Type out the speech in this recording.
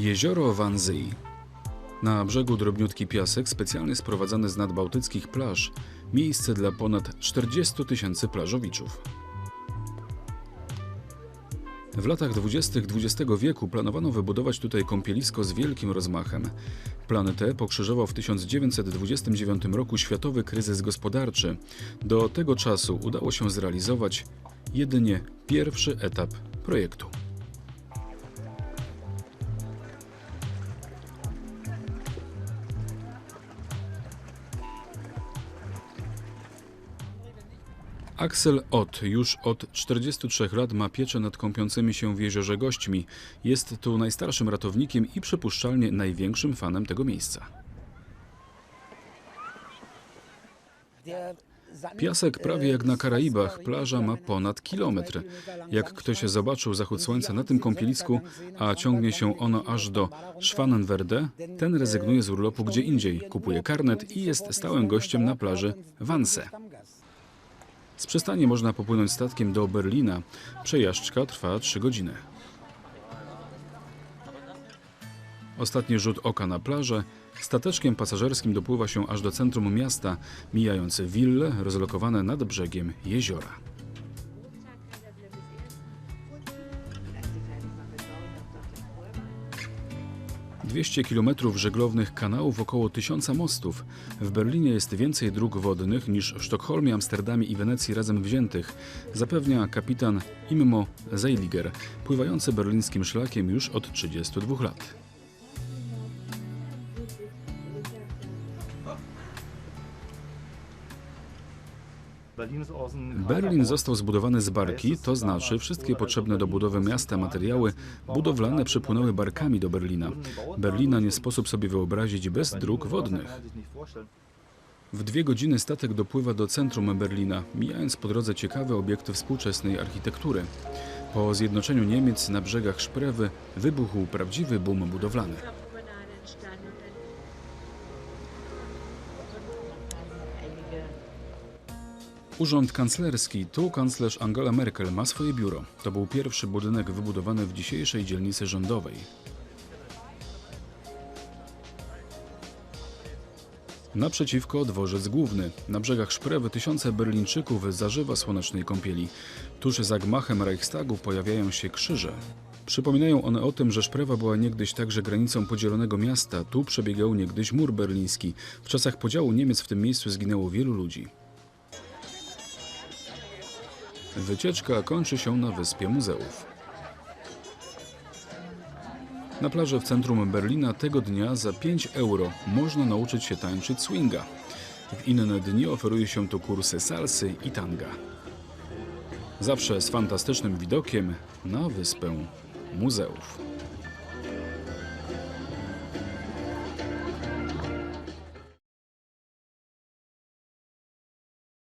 Jezioro Wannsee. Na brzegu drobniutki piasek specjalnie sprowadzany z nadbałtyckich plaż. Miejsce dla ponad 40 tysięcy plażowiczów. W latach 20. XX wieku planowano wybudować tutaj kąpielisko z wielkim rozmachem. Plany te pokrzyżował w 1929 roku światowy kryzys gospodarczy. Do tego czasu udało się zrealizować jedynie pierwszy etap projektu. Axel Ott już od 43 lat ma pieczę nad kąpiącymi się w jeziorze gośćmi. Jest tu najstarszym ratownikiem i przypuszczalnie największym fanem tego miejsca. Piasek prawie jak na Karaibach, plaża ma ponad kilometr. Jak ktoś zobaczył zachód słońca na tym kąpielisku, a ciągnie się ono aż do Schwanenwerde, ten rezygnuje z urlopu gdzie indziej, kupuje karnet i jest stałym gościem na plaży Wanse. Z przystani można popłynąć statkiem do Berlina. Przejażdżka trwa 3 godziny. Ostatni rzut oka na plażę. Stateczkiem pasażerskim dopływa się aż do centrum miasta, mijając wille rozlokowane nad brzegiem jeziora. Dwieście kilometrów żeglownych kanałów, około tysiąca mostów. W Berlinie jest więcej dróg wodnych niż w Sztokholmie, Amsterdamie i Wenecji razem wziętych, zapewnia kapitan Immo Zeiliger, pływający berlińskim szlakiem już od 32 lat. Berlin został zbudowany z barki, to znaczy wszystkie potrzebne do budowy miasta materiały budowlane przypłynęły barkami do Berlina. Berlina nie sposób sobie wyobrazić bez dróg wodnych. W dwie godziny statek dopływa do centrum Berlina, mijając po drodze ciekawe obiekty współczesnej architektury. Po zjednoczeniu Niemiec na brzegach Szprewy wybuchł prawdziwy boom budowlany. Urząd kanclerski, tu kanclerz Angela Merkel ma swoje biuro. To był pierwszy budynek wybudowany w dzisiejszej dzielnicy rządowej. Naprzeciwko dworzec główny. Na brzegach Szprewy tysiące Berlińczyków zażywa słonecznej kąpieli. Tuż za gmachem Reichstagu pojawiają się krzyże. Przypominają one o tym, że Szprewa była niegdyś także granicą podzielonego miasta. Tu przebiegał niegdyś mur berliński. W czasach podziału Niemiec w tym miejscu zginęło wielu ludzi. Wycieczka kończy się na wyspie muzeów. Na plaży w centrum Berlina tego dnia za 5 euro można nauczyć się tańczyć swinga. W inne dni oferuje się tu kursy salsy i tanga. Zawsze z fantastycznym widokiem na wyspę muzeów.